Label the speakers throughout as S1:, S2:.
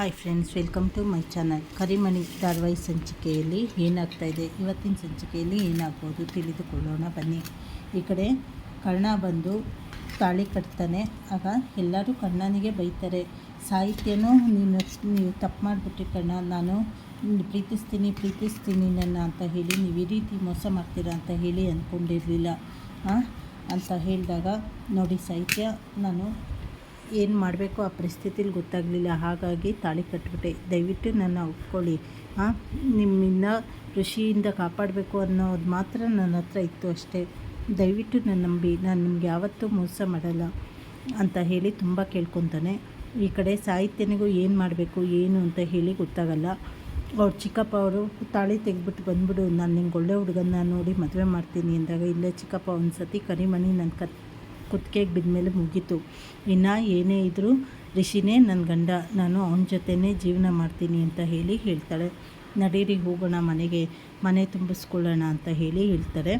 S1: Hi friends welcome to my channel ಕರಿಮಣಿ ಧಾರವಾಹಿ ಸಂಚಿಕೆಯಲ್ಲಿ ಏನಾಗ್ತಾ ಇದೆ? ಇವತ್ತಿನ ಸಂಚಿಕೆಯಲ್ಲಿ ಏನಾಗ್ಬೋದು ತಿಳಿದುಕೊಳ್ಳೋಣ, ಬನ್ನಿ. ಈ ಕಡೆ ಕರ್ಣ ಬಂದು ತಾಳಿ ಕಟ್ತಾನೆ. ಆಗ ಎಲ್ಲರೂ ಕರ್ಣನಿಗೆ ಬೈತಾರೆ, ಸಾಹಿತ್ಯನೂ ನೀನು ನೀವು ತಪ್ಪು ಮಾಡಿಬಿಟ್ರಿ ಕರ್ಣ. ನಾನು ಪ್ರೀತಿಸ್ತೀನಿ ಪ್ರೀತಿಸ್ತೀನಿ ನನ್ನ ಅಂತ ಹೇಳಿ, ನೀವು ಈ ರೀತಿ ಮೋಸ ಮಾಡ್ತೀರಾ ಅಂತ ಹೇಳಿ ಅಂದ್ಕೊಂಡಿರಲಿಲ್ಲ ಅಂತ ಹೇಳಿದಾಗ, ನೋಡಿ ಸಾಹಿತ್ಯ, ನಾನು ಏನು ಮಾಡಬೇಕು ಆ ಪರಿಸ್ಥಿತಿಲಿ ಗೊತ್ತಾಗಲಿಲ್ಲ. ಹಾಗಾಗಿ ತಾಳಿ ಕಟ್ಬಿಟ್ಟೆ. ದಯವಿಟ್ಟು ನನ್ನ ಒಪ್ಕೊಳ್ಳಿ. ಹಾಂ ನಿಮ್ಮಿಂದ ಕೃಷಿಯಿಂದ ಕಾಪಾಡಬೇಕು ಅನ್ನೋದು ಮಾತ್ರ ನನ್ನ ಹತ್ರ ಇತ್ತು ಅಷ್ಟೇ. ದಯವಿಟ್ಟು ನನ್ನ ನಂಬಿ. ನಾನು ನಿಮ್ಗೆ ಯಾವತ್ತೂ ಮೋಸ ಮಾಡಲ್ಲ ಅಂತ ಹೇಳಿ ತುಂಬ ಕೇಳ್ಕೊತಾನೆ. ಈ ಕಡೆ ಸಾಹಿತ್ಯನಿಗೂ ಏನು ಮಾಡಬೇಕು, ಏನು ಅಂತ ಹೇಳಿ ಗೊತ್ತಾಗಲ್ಲ. ಅವ್ರು ಚಿಕ್ಕಪ್ಪ ಅವರು ತಾಳಿ ತೆಗೆದ್ಬಿಟ್ಟು ಬಂದ್ಬಿಡು. ನಾನು ನಿಮ್ಗೆ ಒಳ್ಳೆ ಹುಡುಗನ್ನ ನೋಡಿ ಮದುವೆ ಮಾಡ್ತೀನಿ ಅಂದಾಗ, ಇಲ್ಲೇ ಚಿಕ್ಕಪ್ಪ ಒಂದು ಸತಿ ಕರಿಮಣಿ ನನ್ನ ಕತ್ ಕುತ್ತಿಗೆಗೆ ಬಿದ್ದ ಮುಗೀತು. ಇನ್ನು ಏನೇ ಇದ್ದರೂ ರಿಷಿನೇ ನನ್ನ ಗಂಡ, ನಾನು ಅವನ ಜೊತೆನೇ ಜೀವನ ಮಾಡ್ತೀನಿ ಅಂತ ಹೇಳಿ ಹೇಳ್ತಾಳೆ. ನಡೀರಿ, ಹೋಗೋಣ ಮನೆಗೆ, ಮನೆ ತುಂಬಿಸ್ಕೊಳ್ಳೋಣ ಅಂತ ಹೇಳಿ ಹೇಳ್ತಾರೆ.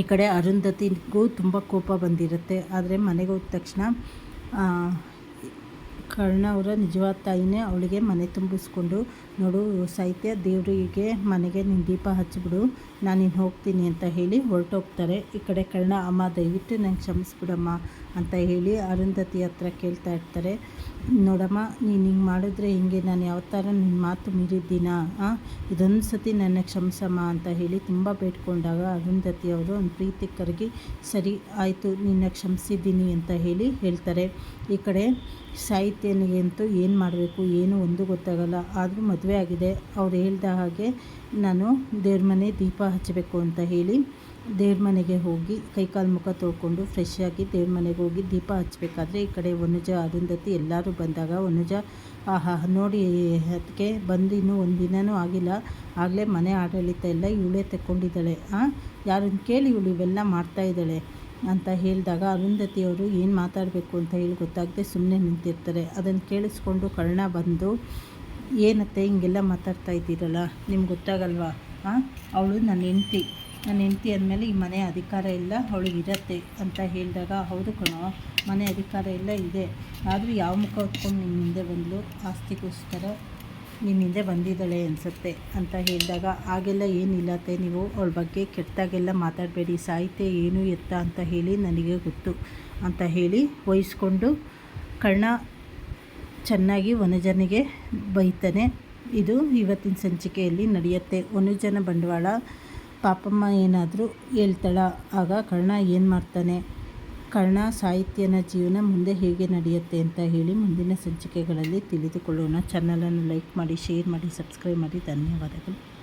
S1: ಈ ಕಡೆ ಅರುಂಧತಿಗೂ ತುಂಬ ಕೋಪ ಬಂದಿರುತ್ತೆ. ಆದರೆ ಮನೆಗೆ ಹೋದ ತಕ್ಷಣ ಕರ್ಣ ಅವರ ನಿಜವಾದ ತಾಯಿನೇ ಅವಳಿಗೆ ಮನೆ ತುಂಬಿಸ್ಕೊಂಡು, ನೋಡು ಸಾಹಿತ್ಯ ದೇವರಿಗೆ ಮನೆಗೆ ನಿನ್ನ ದೀಪ ಹಚ್ಚಿಬಿಡು. ನಾನು ಇನ್ನು ಹೋಗ್ತೀನಿ ಅಂತ ಹೇಳಿ ಹೊರಟೋಗ್ತಾರೆ. ಈ ಕಡೆ ಕರ್ಣ ಅಮ್ಮ, ದಯವಿಟ್ಟು ನಂಗೆ ಕ್ಷಮಿಸ್ಬಿಡಮ್ಮ. ಅಂತ ಹೇಳಿ ಅರುಂಧತಿ ಹತ್ರ ಕೇಳ್ತಾ ಇರ್ತಾರೆ. ನೋಡಮ್ಮ, ನೀನು ಹಿಂಗೆ ಮಾಡಿದ್ರೆ ಹಿಂಗೆ, ನಾನು ಯಾವ ಥರ ನಿನ್ನ ಮಾತು ಮೀರಿದ್ದೀನ? ಇದೊಂದು ಸತಿ ನನ್ನ ಕ್ಷಮಿಸಮ್ಮ ಅಂತ ಹೇಳಿ ತುಂಬ ಬೇಡ್ಕೊಂಡಾಗ ಅರುಂಧತಿ ಅವರು ಒಂದು ಪ್ರೀತಿ ಕರಗಿ, ಸರಿ, ಆಯಿತು, ನಿನ್ನ ಕ್ಷಮಿಸಿದ್ದೀನಿ ಅಂತ ಹೇಳಿ ಹೇಳ್ತಾರೆ. ಈ ಕಡೆ ಸಾಹಿತ್ಯನಿಗೆ ಅಂತೂ ಏನು ಮಾಡಬೇಕು, ಏನು ಒಂದು ಗೊತ್ತಾಗಲ್ಲ. ಆದರೂ ಮದುವೆ ಆಗಿದೆ. ಅವ್ರು ಹೇಳ್ದ ಹಾಗೆ ನಾನು ದೇವ್ರ ಮನೆ ದೀಪ ಹಚ್ಚಬೇಕು ಅಂತ ಹೇಳಿ ದೇವ್ರ ಮನೆಗೆ ಹೋಗಿ ಕೈಕಾಲು ಮುಖ ತೊಳ್ಕೊಂಡು ಫ್ರೆಶ್ ಆಗಿ ದೇವ್ರ ಮನೆಗೆ ಹೋಗಿ ದೀಪ ಹಚ್ಚಬೇಕಾದ್ರೆ ಈ ಕಡೆ ಒನುಜ ಅರುಂಧತಿ ಎಲ್ಲರೂ ಬಂದಾಗ ಒನುಜ ಆಹಾ, ನೋಡಿ ಅದಕ್ಕೆ ಬಂದು ಇನ್ನೂ ಒಂದು ದಿನವೂ ಆಗಿಲ್ಲ. ಆಗಲೇ ಮನೆ ಆಡಳಿತ ಎಲ್ಲ ಇವಳೇ ತಕ್ಕೊಂಡಿದ್ದಾಳೆ. ಹಾಂ ಯಾರನ್ನು ಕೇಳಿ ಇವಳು ಇವೆಲ್ಲ ಮಾಡ್ತಾಯಿದ್ದಾಳೆ ಅಂತ ಹೇಳಿದಾಗ ಅರುಂಧತಿಯವರು ಏನು ಮಾತಾಡಬೇಕು ಅಂತ ಹೇಳಿ ಗೊತ್ತಾಗದೆ ಸುಮ್ಮನೆ ನಿಂತಿರ್ತಾರೆ. ಅದನ್ನು ಕೇಳಿಸ್ಕೊಂಡು ಕರ್ಣ ಬಂದು, ಏನತ್ತೆ ಹಿಂಗೆಲ್ಲ ಮಾತಾಡ್ತಾ ಇದ್ದೀರಲ್ಲ? ನಿಮ್ಗೆ ಗೊತ್ತಾಗಲ್ವಾ? ಹಾಂ ಅವಳು ನನ್ನ ಹೆಂಡ್ತಿ. ನನ್ನ ಹೆಂಡತಿ ಅಂದಮೇಲೆ ಈ ಮನೆ ಅಧಿಕಾರ ಎಲ್ಲ ಅವಳು ಇರತ್ತೆ ಅಂತ ಹೇಳಿದಾಗ, ಹೌದು ಕಣೋ, ಮನೆ ಅಧಿಕಾರ ಎಲ್ಲ ಇದೆ. ಆದರೂ ಯಾವ ಮುಖ ಹೊತ್ಕೊಂಡು ನಿಮ್ಮ ಹಿಂದೆ ಬಂದಳು ಆಸ್ತಿಗೋಸ್ಕರ ನಿಮ್ಮ ಹಿಂದೆ ಬಂದಿದ್ದಾಳೆ ಅನಿಸುತ್ತೆ, ಅಂತ ಹೇಳಿದಾಗ ಆಗೆಲ್ಲ ಏನಿಲ್ಲತ್ತೆ ನೀವು? ಅವಳ ಬಗ್ಗೆ ಕೆಟ್ಟಾಗೆಲ್ಲ ಮಾತಾಡಬೇಡಿ. ಸಾಹಿತ್ಯ ಏನು ಎತ್ತ ಅಂತ ಹೇಳಿ ನನಗೆ ಗೊತ್ತು, ಅಂತ ಹೇಳಿ ವಹಿಸ್ಕೊಂಡು ಕರ್ಣ ಚೆನ್ನಾಗಿ ವನಜನಿಗೆ ಬೈತಾನೆ. ಇದು ಇವತ್ತಿನ ಸಂಚಿಕೆಯಲ್ಲಿ ನಡೆಯುತ್ತೆ. ವನಜನ ಬಂಡವಾಳ ಪಾಪಮ್ಮ ಏನಾದರೂ ಹೇಳ್ತಾಳ, ಆಗ ಕರ್ಣ ಏನು ಮಾಡ್ತಾನೆ? ಕರ್ಣ ಸಾಹಿತ್ಯನ ಜೀವನ ಮುಂದೆ ಹೇಗೆ ನಡೆಯುತ್ತೆ ಅಂತ ಹೇಳಿ ಮುಂದಿನ ಸಂಚಿಕೆಗಳಲ್ಲಿ ತಿಳಿದುಕೊಳ್ಳೋಣ. ಚಾನಲನ್ನು ಲೈಕ್ ಮಾಡಿ ಶೇರ್ ಮಾಡಿ ಸಬ್ಸ್ಕ್ರೈಬ್ ಮಾಡಿ. ಧನ್ಯವಾದಗಳು.